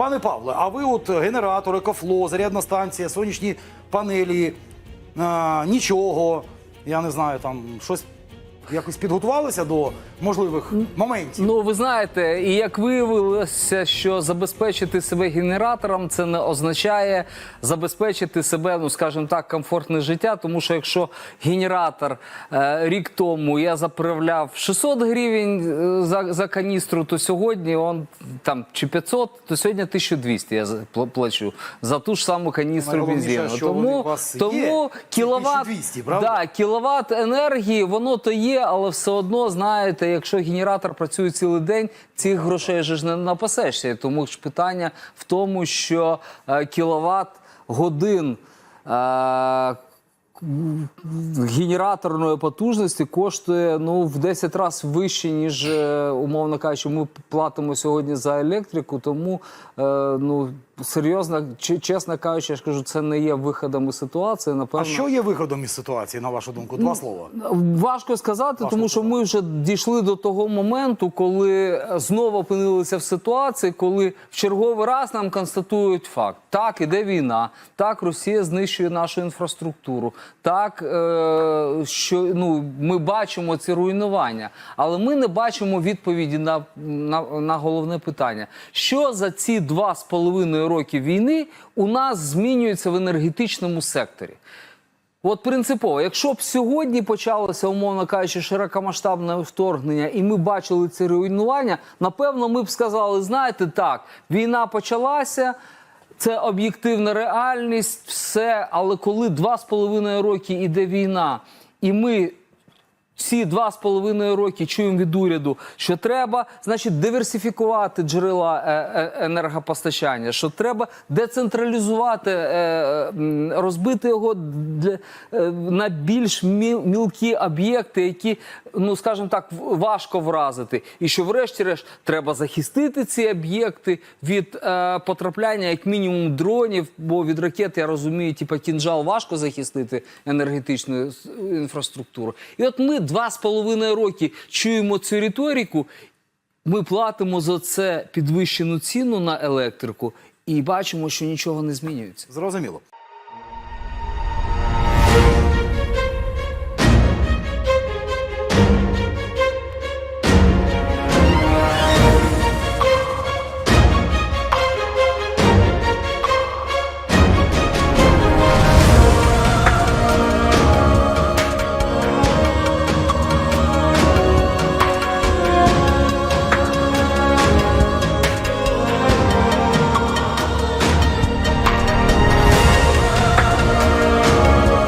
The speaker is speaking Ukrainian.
Пане Павле, а ви от генератор, екофло, зарядна станція, сонячні панелі, а, нічого, я не знаю, там щось якось підготувалися до можливих моментів. Ну, ви знаєте, і як виявилося, що забезпечити себе генератором це не означає забезпечити себе, ну скажімо так, комфортне життя. Тому що якщо генератор е, рік тому я заправляв 600 гривень е, за, за каністру, то сьогодні он там чи 500, то сьогодні 1200 я плачу за ту ж саму каністру бензину. Тому, тому кіловат, 1200, правда? да, кіловат енергії, воно то є, але все одно, знаєте, якщо генератор працює цілий день, цих грошей ж не напасешся. Тому ж питання в тому, що е, кіловат годин. Генераторної потужності коштує ну в 10 разів вище, ніж е, умовно кажучи, ми платимо сьогодні за електрику. Тому е, ну серйозно, чесно кажучи, я ж кажу, це не є виходом із ситуації. Напевно, А що є виходом із ситуації, на вашу думку? Два слова. Важко сказати, Важко тому що ми вже дійшли до того моменту, коли знову опинилися в ситуації, коли в черговий раз нам констатують факт: так, іде війна, так, Росія знищує нашу інфраструктуру, так е, що ну ми бачимо ці руйнування, але ми не бачимо відповіді на, на, на головне питання: що за ці два з половиною роки війни у нас змінюється в енергетичному секторі. От принципово, якщо б сьогодні почалося, умовно кажучи, широкомасштабне вторгнення, і ми бачили ці руйнування, напевно, ми б сказали: знаєте, так, війна почалася. Це об'єктивна реальність, все. Але коли два з половиною роки іде війна, і ми всі два з половиною роки чуємо від уряду, що треба, значить, диверсифікувати джерела е, е, енергопостачання, що треба децентралізувати, е, розбити його на більш мілкі об'єкти, які, ну скажімо так, важко вразити. І що, врешті-решт, треба захистити ці об'єкти від потрапляння, як мінімум, дронів, бо від ракет, я розумію, типу кінжал важко захистити енергетичну інфраструктуру. І от ми два з половиною роки чуємо цю риторику. Ми платимо за це підвищену ціну на електрику і бачимо, що нічого не змінюється. Зрозуміло.